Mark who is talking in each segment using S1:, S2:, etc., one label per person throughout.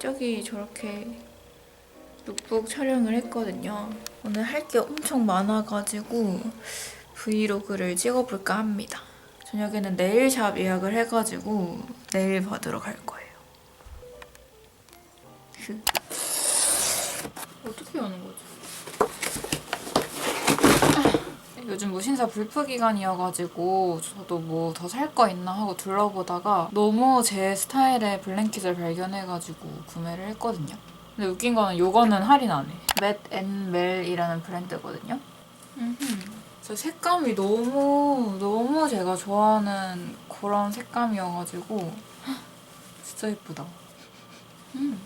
S1: 저기 저렇게 룩북 촬영을 했거든요. 오늘 할 게 엄청 많아가지고 브이로그를 찍어볼까 합니다. 저녁에는 네일샵 예약을 해가지고 네일 받으러 갈 거예요. 요즘 무신사 불프 기간이어가지고 저도 뭐 더 살 거 있나 하고 둘러보다가 너무 제 스타일의 블랭킷을 발견해가지고 구매를 했거든요. 근데 웃긴 거는 요거는 할인 안 해. 맷앤멜이라는 브랜드거든요. 저 색감이 너무 너무 제가 좋아하는 그런 색감이어가지고 헉, 진짜 예쁘다. 음.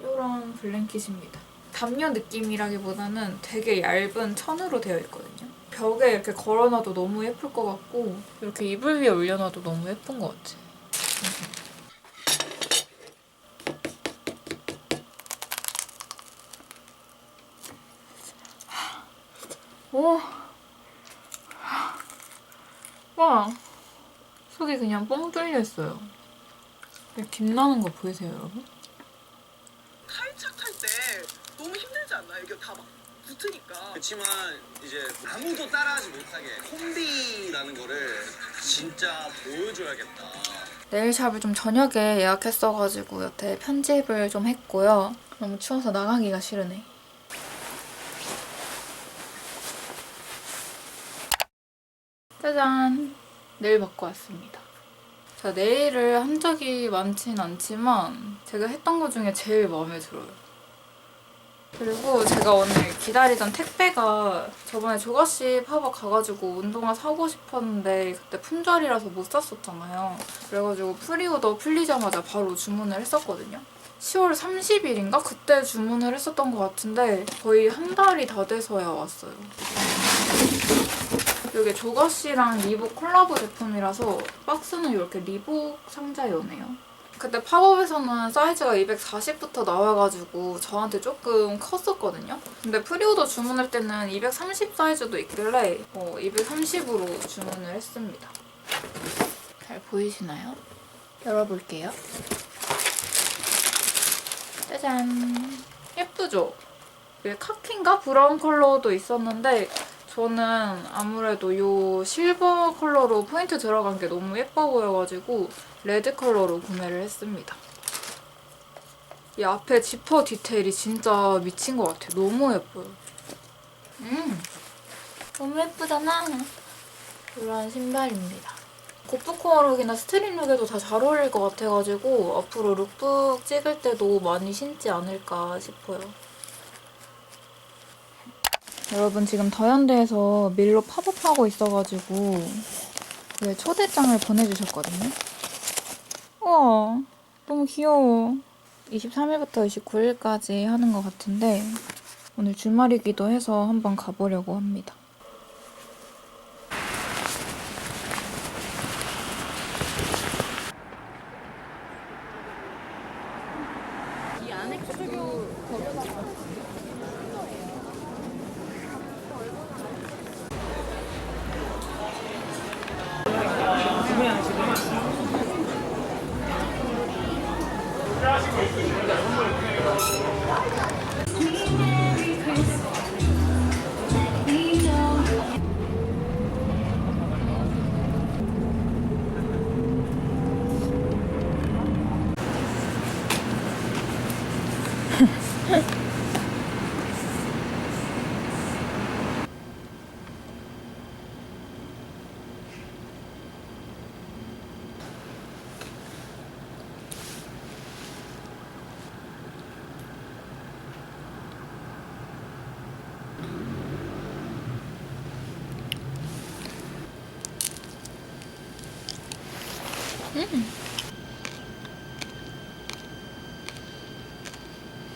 S1: 이런 블랭킷입니다. 담요 느낌이라기보다는 되게 얇은 천으로 되어 있거든요. 벽에 이렇게 걸어놔도 너무 예쁠 것 같고 이렇게 이불 위에 올려놔도 너무 예쁜 것 같아. 오. 와. 속이 그냥 뻥 뚫려 있어요. 김 나는 거 보이세요, 여러분?
S2: 너무 힘들지 않나? 이게 다 막 붙으니까.
S3: 그렇지만 이제 아무도 따라하지 못하게 콤비라는 거를 진짜 보여줘야겠다.
S1: 네일샵을 좀 저녁에 예약했어가지고 여태 편집을 좀 했고요. 너무 추워서 나가기가 싫으네. 짜잔! 네일 받고 왔습니다. 제가 네일을 한 적이 많진 않지만 제가 했던 것 중에 제일 마음에 들어요. 그리고 제가 오늘 기다리던 택배가 저번에 조가씨 팝업 가가지고 운동화 사고 싶었는데 그때 품절이라서 못 샀었잖아요. 그래가지고 프리오더 풀리자마자 바로 주문을 했었거든요. 10월 30일인가? 그때 주문을 했었던 것 같은데 거의 한 달이 다 돼서야 왔어요. 이게 조가씨랑 리복 콜라보 제품이라서 박스는 이렇게 리복 상자에 오네요. 그때 팝업에서는 사이즈가 240부터 나와가지고 저한테 조금 컸었거든요. 근데 프리오더 주문할 때는 230 사이즈도 있길래 어, 230으로 주문을 했습니다. 잘 보이시나요? 열어볼게요. 짜잔. 예쁘죠? 이게 카키인가 브라운 컬러도 있었는데 저는 아무래도 이 실버 컬러로 포인트 들어간 게 너무 예뻐 보여가지고 레드 컬러로 구매를 했습니다. 이 앞에 지퍼 디테일이 진짜 미친 것 같아요. 너무 예뻐요. 음, 너무 예쁘잖아. 이런 신발입니다. 고프코어 룩이나 스트릿 룩에도 다 잘 어울릴 것 같아가지고 앞으로 룩북 찍을 때도 많이 신지 않을까 싶어요. 여러분 지금 더현대에서 밀로 팝업하고 있어가지고 그 초대장을 보내주셨거든요. 우와 너무 귀여워. 23일부터 29일까지 하는 것 같은데 오늘 주말이기도 해서 한번 가보려고 합니다.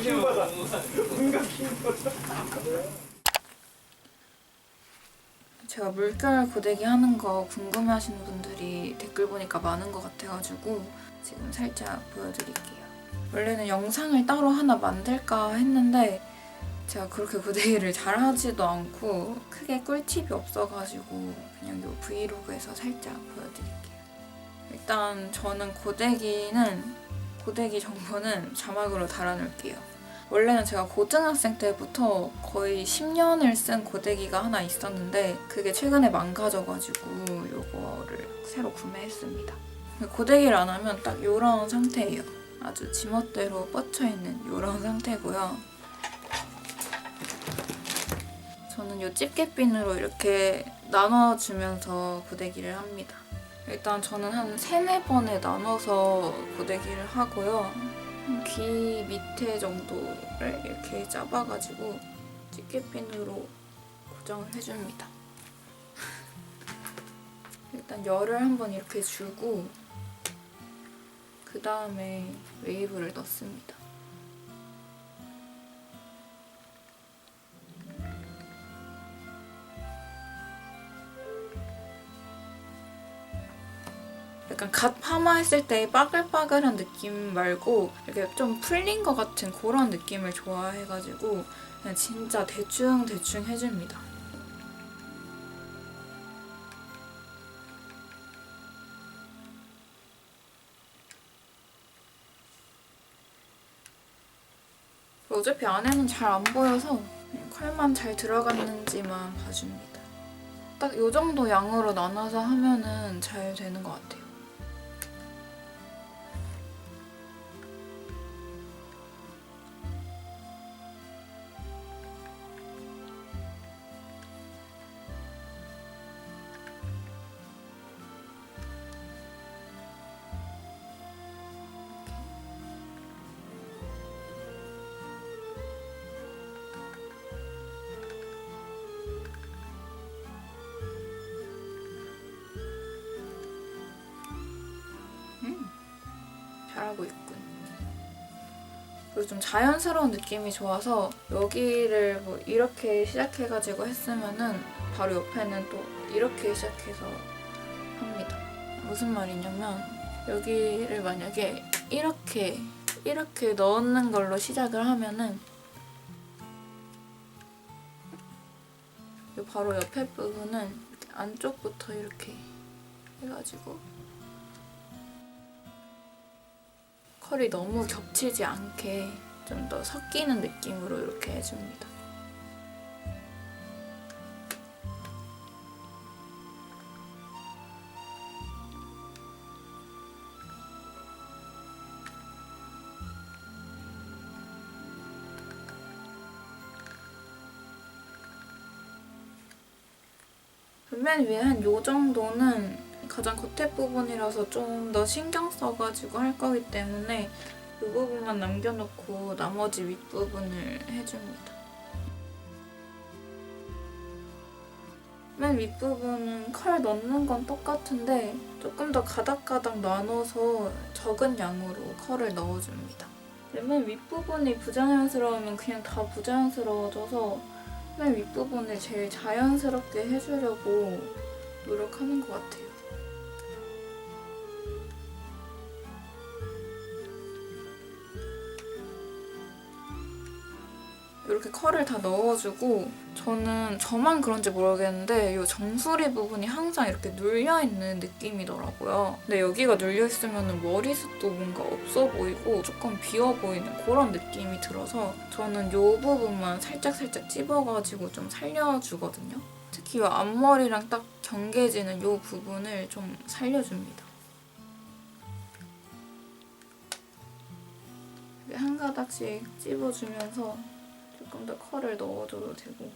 S1: 킹받아. 뭔가 킹받아. 제가 물결 고데기 하는 거 궁금해하시는 분들이 댓글 보니까 많은 것 같아가지고 지금 살짝 보여드릴게요. 원래는 영상을 따로 하나 만들까 했는데 제가 그렇게 고데기를 잘하지도 않고 크게 꿀팁이 없어가지고 그냥 요 브이로그에서 살짝 보여드릴게요. 일단 저는 고데기는 고데기 정보는 자막으로 달아놓을게요. 원래는 제가 고등학생 때부터 거의 10년을 쓴 고데기가 하나 있었는데 그게 최근에 망가져가지고 요거를 새로 구매했습니다. 고데기를 안 하면 딱 요런 상태예요. 아주 지멋대로 뻗쳐있는 요런 상태고요. 저는 요 집게핀으로 이렇게 나눠주면서 고데기를 합니다. 일단 저는 한 세네 번에 나눠서 고데기를 하고요. 귀 밑에 정도를 이렇게 잡아가지고 집게핀으로 고정을 해줍니다. 일단 열을 한번 이렇게 주고 그 다음에 웨이브를 넣습니다. 약간 갓 파마했을 때 빠글빠글한 느낌 말고 이렇게 좀 풀린 것 같은 그런 느낌을 좋아해가지고 그냥 진짜 대충 대충 해줍니다. 어차피 안에는 잘 안 보여서 컬만 잘 들어갔는지만 봐줍니다. 딱 이 정도 양으로 나눠서 하면은 잘 되는 것 같아요. 잘하고 있군. 그리고 좀 자연스러운 느낌이 좋아서 여기를 뭐 이렇게 시작해가지고 했으면은 바로 옆에는 또 이렇게 시작해서 합니다. 무슨 말이냐면 여기를 만약에 이렇게 이렇게 넣는 걸로 시작을 하면은 요 바로 옆에 부분은 안쪽부터 이렇게 해가지고 컬이 너무 겹치지 않게 좀 더 섞이는 느낌으로 이렇게 해줍니다. 맨 위에 한 요 정도는 가장 겉에 부분이라서 좀 더 신경 써가지고 할 거기 때문에 이 부분만 남겨놓고 나머지 윗부분을 해줍니다. 맨 윗부분은 컬 넣는 건 똑같은데 조금 더 가닥가닥 나눠서 적은 양으로 컬을 넣어줍니다. 맨 윗부분이 부자연스러우면 그냥 다 부자연스러워져서 맨 윗부분을 제일 자연스럽게 해주려고 노력하는 것 같아요. 이렇게 컬을 다 넣어주고 저는 저만 그런지 모르겠는데 이 정수리 부분이 항상 이렇게 눌려있는 느낌이더라고요. 근데 여기가 눌려있으면 머리숱도 뭔가 없어 보이고 조금 비어 보이는 그런 느낌이 들어서 저는 이 부분만 살짝살짝 찝어가지고 좀 살려주거든요. 특히 이 앞머리랑 딱 경계지는 이 부분을 좀 살려줍니다. 한 가닥씩 찝어주면서 조금 더 컬을 넣어줘도 되고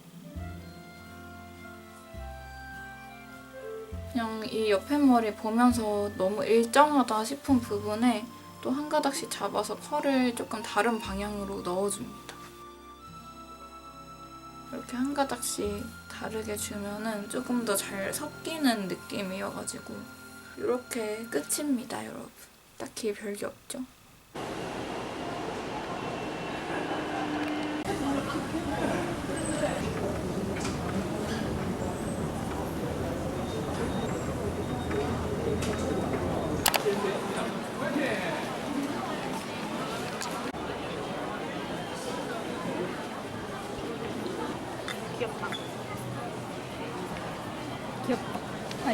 S1: 그냥 이 옆에 머리 보면서 너무 일정하다 싶은 부분에 또 한 가닥씩 잡아서 컬을 조금 다른 방향으로 넣어줍니다. 이렇게 한 가닥씩 다르게 주면은 조금 더 잘 섞이는 느낌이어가지고 이렇게 끝입니다, 여러분. 딱히 별게 없죠?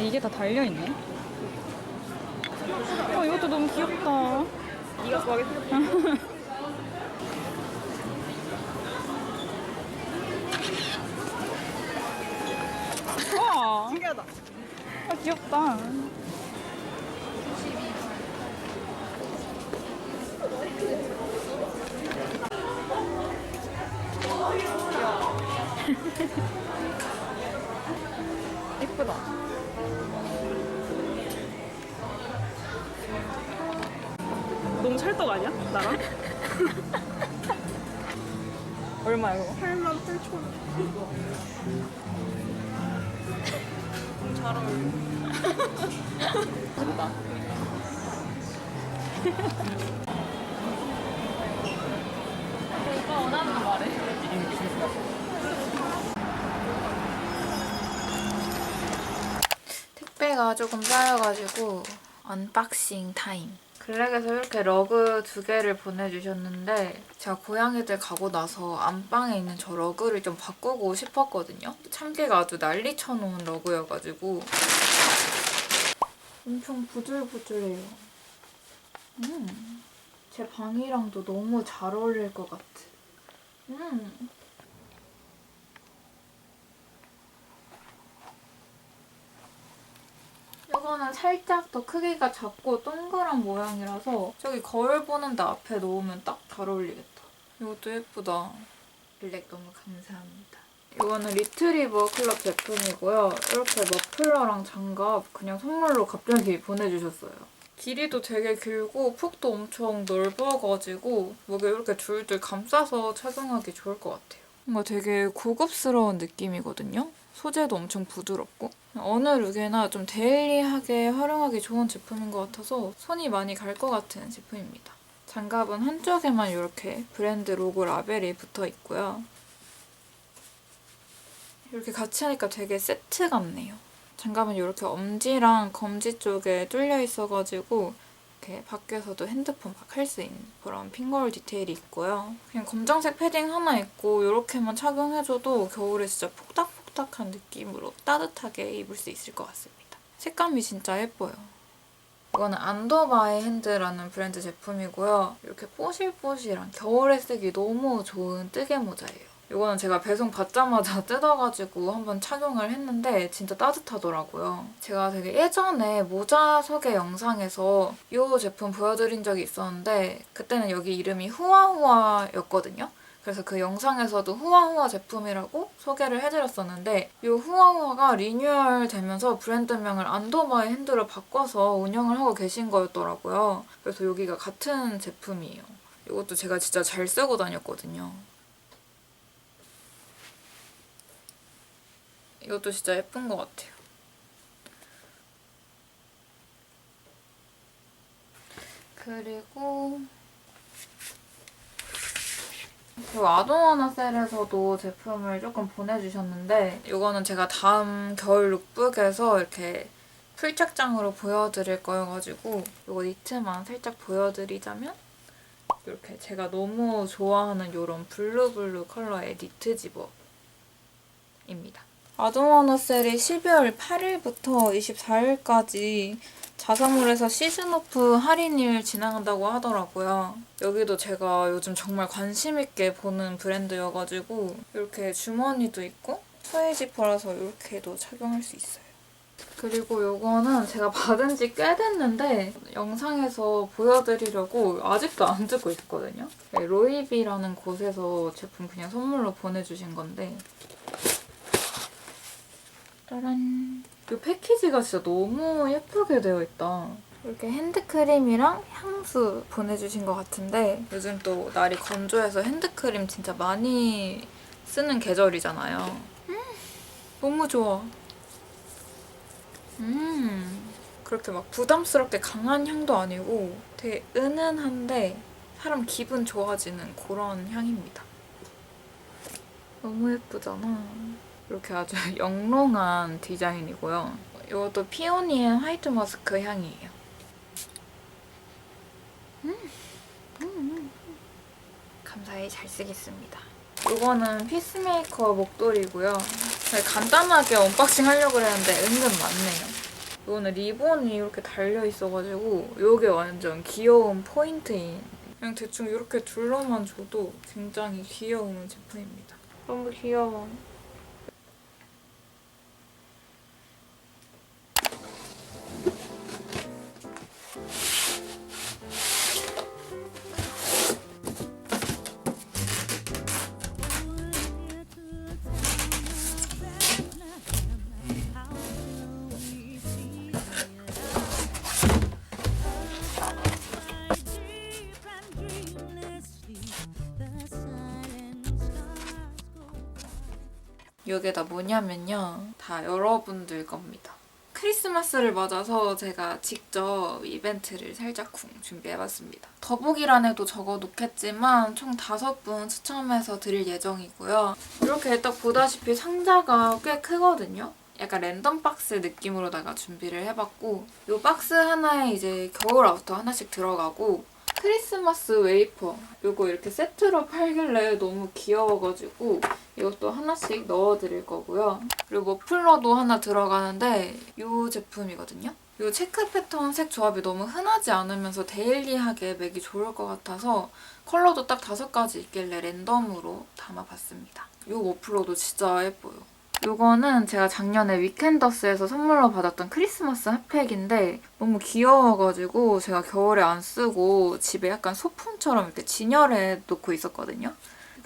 S1: 이게 다 달려있네. 어, 이것도 너무 귀엽다.
S2: 네가 좋아하게 생겼다.
S1: 와,
S2: 신기하다.
S1: 아, 귀엽다. 예쁘다.
S2: 찰떡 아니야? 나랑?
S1: 얼마야, 이거?
S2: 8만 8천 원. 잘 어울려.
S1: 예쁘다. 오빠 원하는 거 말해. 택배가 조금 쌓여가지고 언박싱 타임. 블랙에서 이렇게 러그 두 개를 보내주셨는데 제가 고양이들 가고 나서 안방에 있는 저 러그를 좀 바꾸고 싶었거든요. 참개가 아주 난리 쳐놓은 러그여가지고 엄청 부들부들해요. 음, 제 방이랑도 너무 잘 어울릴 것 같아. 음. 거는 살짝 더 크기가 작고 동그란 모양이라서 저기 거울 보는 데 앞에 놓으면 딱 잘 어울리겠다. 이것도 예쁘다. 블랙 너무 감사합니다. 이거는 리트리버 클럽 제품이고요. 이렇게 머플러랑 장갑 그냥 선물로 갑자기 보내주셨어요. 길이도 되게 길고 폭도 엄청 넓어가지고 목에 이렇게 줄줄 감싸서 착용하기 좋을 것 같아요. 뭔가 되게 고급스러운 느낌이거든요. 소재도 엄청 부드럽고 어느 룩에나 좀 데일리하게 활용하기 좋은 제품인 것 같아서 손이 많이 갈 것 같은 제품입니다. 장갑은 한쪽에만 이렇게 브랜드 로고 라벨이 붙어 있고요. 이렇게 같이 하니까 되게 세트 같네요. 장갑은 이렇게 엄지랑 검지 쪽에 뚫려 있어가지고 이렇게 밖에서도 핸드폰 막 할 수 있는 그런 핑거홀 디테일이 있고요. 그냥 검정색 패딩 하나 있고 이렇게만 착용해줘도 겨울에 진짜 폭닥 폭닥한 느낌으로 따뜻하게 입을 수 있을 것 같습니다. 색감이 진짜 예뻐요. 이거는 안더바이 핸드라는 브랜드 제품이고요. 이렇게 뽀실뽀실한 겨울에 쓰기 너무 좋은 뜨개 모자예요. 이거는 제가 배송 받자마자 뜯어가지고 한번 착용을 했는데 진짜 따뜻하더라고요. 제가 되게 예전에 모자 소개 영상에서 이 제품 보여드린 적이 있었는데 그때는 여기 이름이 후아후아였거든요. 그래서 그 영상에서도 후아후아 제품이라고 소개를 해드렸었는데 이 후아후아가 리뉴얼 되면서 브랜드명을 안도바이 핸드로 바꿔서 운영을 하고 계신 거였더라고요. 그래서 여기가 같은 제품이에요. 이것도 제가 진짜 잘 쓰고 다녔거든요. 이것도 진짜 예쁜 것 같아요. 그리고 그리고 아동원어 셀에서도 제품을 조금 보내주셨는데 이거는 제가 다음 겨울 룩북에서 이렇게 풀착장으로 보여드릴 거여가지고 이거 니트만 살짝 보여드리자면 이렇게 제가 너무 좋아하는 이런 블루블루 컬러의 니트 집업입니다. 아동원어 셀이 12월 8일부터 24일까지 자사몰에서 시즌 오프 할인일 진행한다고 하더라고요. 여기도 제가 요즘 정말 관심 있게 보는 브랜드여가지고 이렇게 주머니도 있고 소의 지퍼라서 이렇게도 착용할 수 있어요. 그리고 요거는 제가 받은 지 꽤 됐는데 영상에서 보여드리려고 아직도 안 듣고 있거든요. 네, 로이비라는 곳에서 제품 그냥 선물로 보내주신 건데 짜란. 이 패키지가 진짜 너무 예쁘게 되어 있다. 이렇게 핸드크림이랑 향수 보내주신 것 같은데 요즘 또 날이 건조해서 핸드크림 진짜 많이 쓰는 계절이잖아요. 음, 너무 좋아. 음, 그렇게 막 부담스럽게 강한 향도 아니고 되게 은은한데 사람 기분 좋아지는 그런 향입니다. 너무 예쁘잖아. 이렇게 아주 영롱한 디자인이고요. 이것도 피오니의 화이트 머스크 향이에요. 음, 음, 음. 감사히 잘 쓰겠습니다. 이거는 피스메이커 목도리고요. 네, 간단하게 언박싱 하려고 했는데 은근 많네요. 이거는 리본이 이렇게 달려 있어가지고 이게 완전 귀여운 포인트인 그냥 대충 이렇게 둘러만 줘도 굉장히 귀여운 제품입니다. 너무 귀여워. 이게 다 뭐냐면요. 다 여러분들 겁니다. 크리스마스를 맞아서 제가 직접 이벤트를 살짝쿵 준비해봤습니다. 더보기란에도 적어놓겠지만 총 다섯 분 추첨해서 드릴 예정이고요. 이렇게 딱 보다시피 상자가 꽤 크거든요. 약간 랜덤 박스 느낌으로다가 준비를 해봤고 이 박스 하나에 이제 겨울 아우터 하나씩 들어가고 크리스마스 웨이퍼 이거 이렇게 세트로 팔길래 너무 귀여워가지고 이것도 하나씩 넣어드릴 거고요. 그리고 머플러도 하나 들어가는데 이 제품이거든요. 이 체크 패턴 색 조합이 너무 흔하지 않으면서 데일리하게 매기 좋을 것 같아서 컬러도 딱 다섯 가지 있길래 랜덤으로 담아봤습니다. 이 머플러도 진짜 예뻐요. 이거는 제가 작년에 위켄더스에서 선물로 받았던 크리스마스 핫팩인데 너무 귀여워가지고 제가 겨울에 안 쓰고 집에 약간 소품처럼 이렇게 진열해 놓고 있었거든요.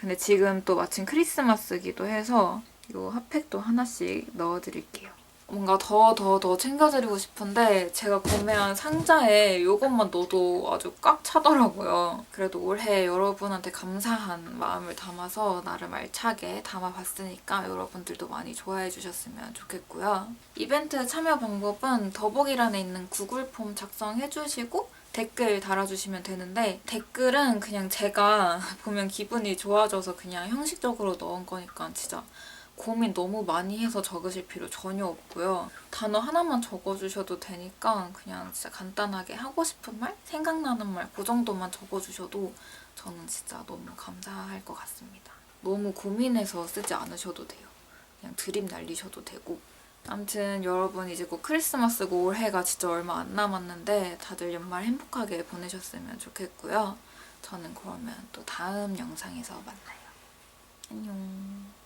S1: 근데 지금 또 마침 크리스마스기도 해서 이 핫팩도 하나씩 넣어드릴게요. 뭔가 더 더 더 챙겨드리고 싶은데 제가 구매한 상자에 이것만 넣어도 아주 꽉 차더라고요. 그래도 올해 여러분한테 감사한 마음을 담아서 나름 알차게 담아봤으니까 여러분들도 많이 좋아해 주셨으면 좋겠고요. 이벤트 참여 방법은 더보기란에 있는 구글 폼 작성해주시고 댓글 달아주시면 되는데 댓글은 그냥 제가 보면 기분이 좋아져서 그냥 형식적으로 넣은 거니까 진짜 고민 너무 많이 해서 적으실 필요 전혀 없고요. 단어 하나만 적어주셔도 되니까 그냥 진짜 간단하게 하고 싶은 말, 생각나는 말 그 정도만 적어주셔도 저는 진짜 너무 감사할 것 같습니다. 너무 고민해서 쓰지 않으셔도 돼요. 그냥 드립 날리셔도 되고. 아무튼 여러분 이제 곧 크리스마스고 올해가 진짜 얼마 안 남았는데 다들 연말 행복하게 보내셨으면 좋겠고요. 저는 그러면 또 다음 영상에서 만나요. 안녕.